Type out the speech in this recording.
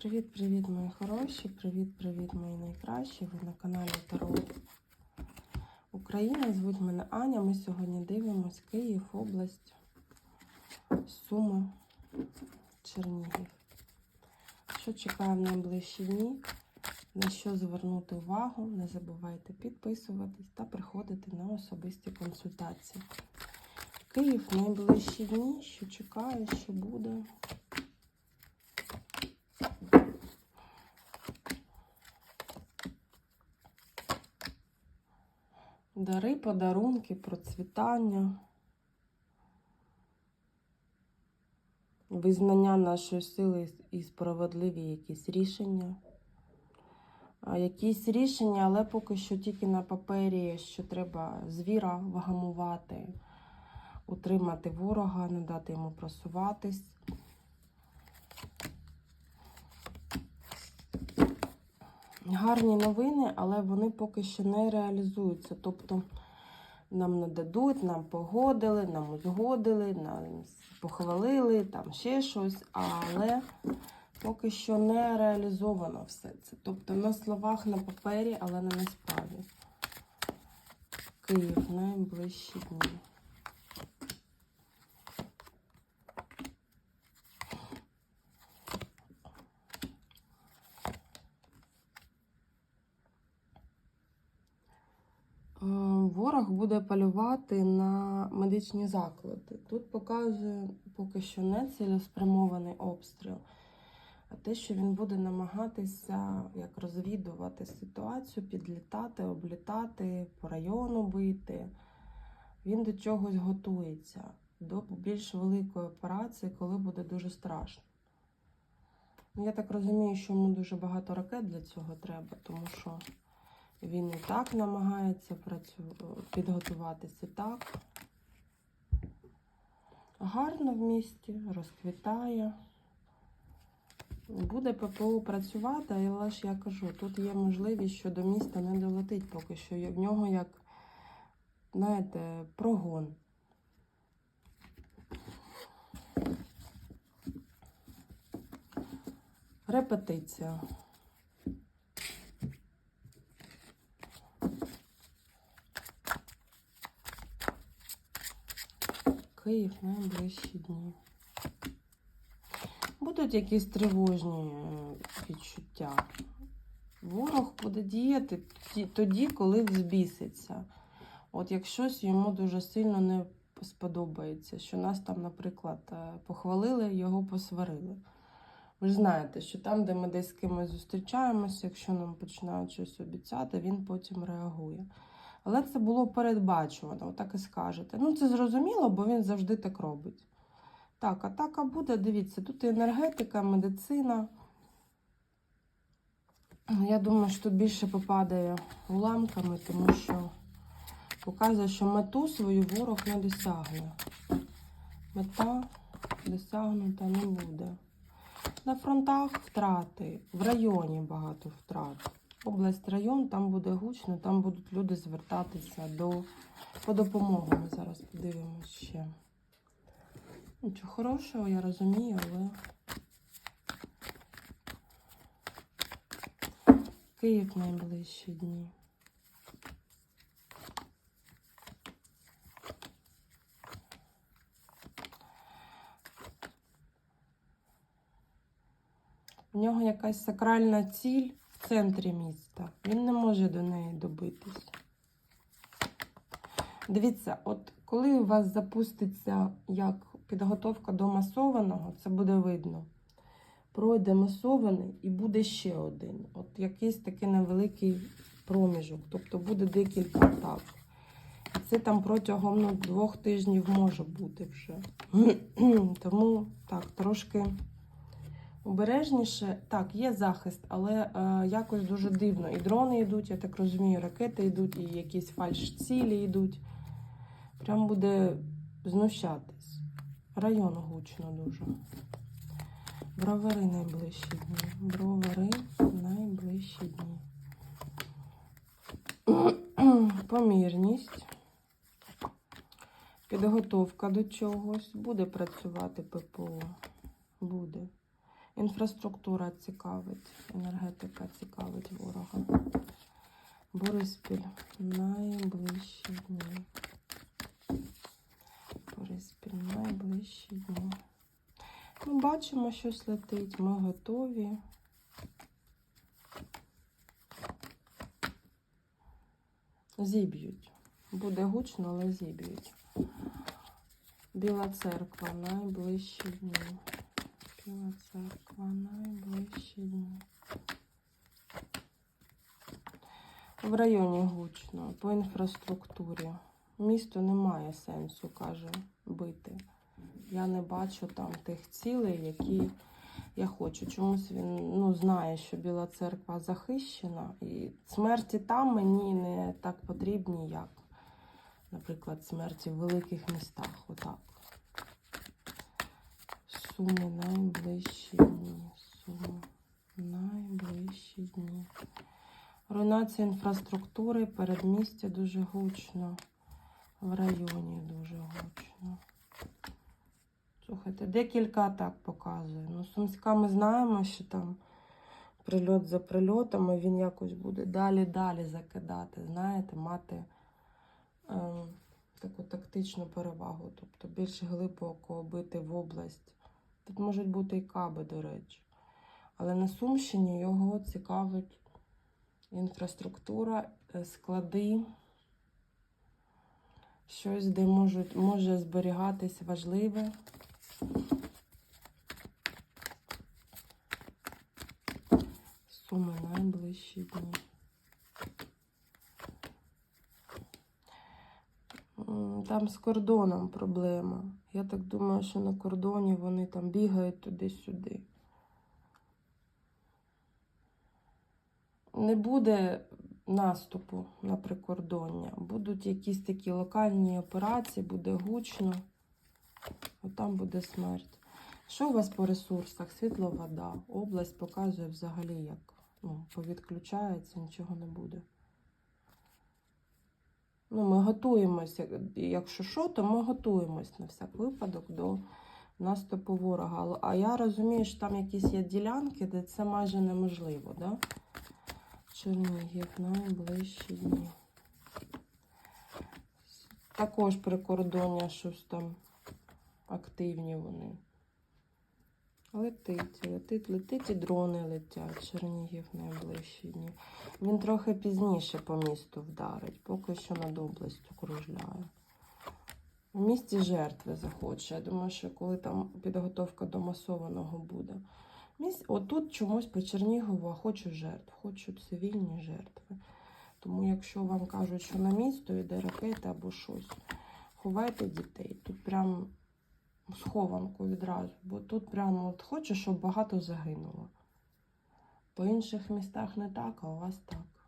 Привіт-привіт, мої хороші! Привіт-привіт, мої найкращі! Ви на каналі Таро Україна. Звуть мене Аня. Ми сьогодні дивимось Київ, область, Суми, Чернігів. Що чекає в найближчі дні? На що звернути увагу? Не забувайте підписуватись та приходити на особисті консультації. Київ в найближчі дні, що чекає, що буде. Дари, подарунки, процвітання, визнання нашої сили і справедливі якісь рішення. Якісь рішення, але поки що тільки на папері, що треба звіра вгамувати, утримати ворога, не дати йому просуватись. Гарні новини, але вони поки що не реалізуються. Тобто нам не дадуть, нам погодили, нам узгодили, нам похвалили, там ще щось, але поки що не реалізовано все це. Тобто на словах, на папері, але не на справі. Київ найближчі дні. Е, Ворог буде полювати на медичні заклади. Тут показує поки що не цілеспрямований обстріл, а те, що він буде намагатися як розвідувати ситуацію, підлітати, облітати, по району бити. Він до чогось готується, до більш великої операції, коли буде дуже страшно. Я так розумію, що йому дуже багато ракет для цього треба, тому що. Він і так намагається підготуватися так. Гарно в місті, розквітає. Буде ППО працювати, але ж я кажу, тут є можливість, що до міста не долетить поки що. В нього як, знаєте, прогон. Репетиція. Київ найближчі дні. Будуть якісь тривожні е, відчуття. Ворог буде діяти тоді, коли взбіситься. От як щось йому дуже сильно не сподобається, що нас там, наприклад, е, похвалили, його посварили. Ви ж знаєте, що там, де ми десь з кимось зустрічаємося, якщо нам починають щось обіцяти, він потім реагує. Але це було передбачувано, отак і скажете. Ну, це зрозуміло, бо він завжди так робить. Так, атака буде, дивіться, тут і енергетика, медицина. Я думаю, що тут більше попадає уламками, тому що показує, що мету свою ворог не досягне. Мета досягнута не буде. На фронтах втрати, в районі багато втрат. Область, район, там буде гучно, там будуть люди звертатися до, по допомогу. Ми зараз подивимося ще. Нічого хорошого, я розумію, але Київ найближчі дні. У нього якась сакральна ціль в центрі міста. Він не може до неї добитись. Дивіться, от коли у вас запуститься як підготовка до масованого, це буде видно. Пройде масований і буде ще один. От якийсь такий невеликий проміжок. Тобто буде декілька атак. І це там протягом ну, двох тижнів може бути вже. Тому так, трошки обережніше. Так, є захист, але е, якось дуже дивно. І дрони йдуть, я так розумію, ракети йдуть, і якісь фальш-цілі йдуть. Прям буде знущатись. Район гучно дуже. Бровари найближчі дні. Бровари найближчі дні. Помірність. Підготовка до чогось. Буде працювати ППО. Буде. Інфраструктура цікавить, енергетика цікавить ворога. Бориспіль найближчі дні. Бориспіль найближчі дні. Ми бачимо, щось летить. Ми готові. Зіб'ють. Буде гучно, але зіб'ють. Біла церква найближчі дні. Церква найближчі дні. В районі гучно, по інфраструктурі. Місто не має сенсу, каже, бити. Я не бачу там тих цілей, які я хочу. Чомусь він ну, знає, що Біла церква захищена, і смерті там мені не так потрібні, як, наприклад, смерті в великих містах. Отак. Суми найближчі дні. Суми найближчі дні. Руйнація інфраструктури, передмістя дуже гучно. В районі дуже гучно. Слухайте, декілька атак показує. Ну, Сумська ми знаємо, що там прильот за прильотом, він якось буде далі-далі закидати, знаєте, мати ем, таку тактичну перевагу, тобто більш глибоко бити в область. Тут можуть бути і каби, до речі. Але на Сумщині його цікавить інфраструктура, е, склади, щось, де можуть, може зберігатись важливе. Суми найближчі дні. Там з кордоном проблема. Я так думаю, що на кордоні вони там бігають туди-сюди. Не буде наступу на прикордоння. Будуть якісь такі локальні операції, буде гучно. Отам буде смерть. Що у вас по ресурсах? Світло, вода. Область показує взагалі, як ну, повідключається, нічого не буде. Ну, ми готуємося, якщо що, то ми готуємось на всяк випадок до наступу ворога. А я розумію, що там якісь є ділянки, де це майже неможливо, да? Чернігів найближчі дні. Також прикордоння щось там активні вони. Летить, летить, летить і дрони летять. Чернігів найближчі дні. Він трохи пізніше по місту вдарить, поки що над областю кружляє. В місті жертви захоче. Я думаю, що коли там підготовка до масованого буде. Міс... Отут чомусь по Чернігову а хочу жертв, хочу цивільні жертви. Тому якщо вам кажуть, що на місто йде ракета або щось, ховайте дітей. Тут прям схованку відразу, бо тут прямо от хочу, щоб багато загинуло. По інших містах не так, а у вас так.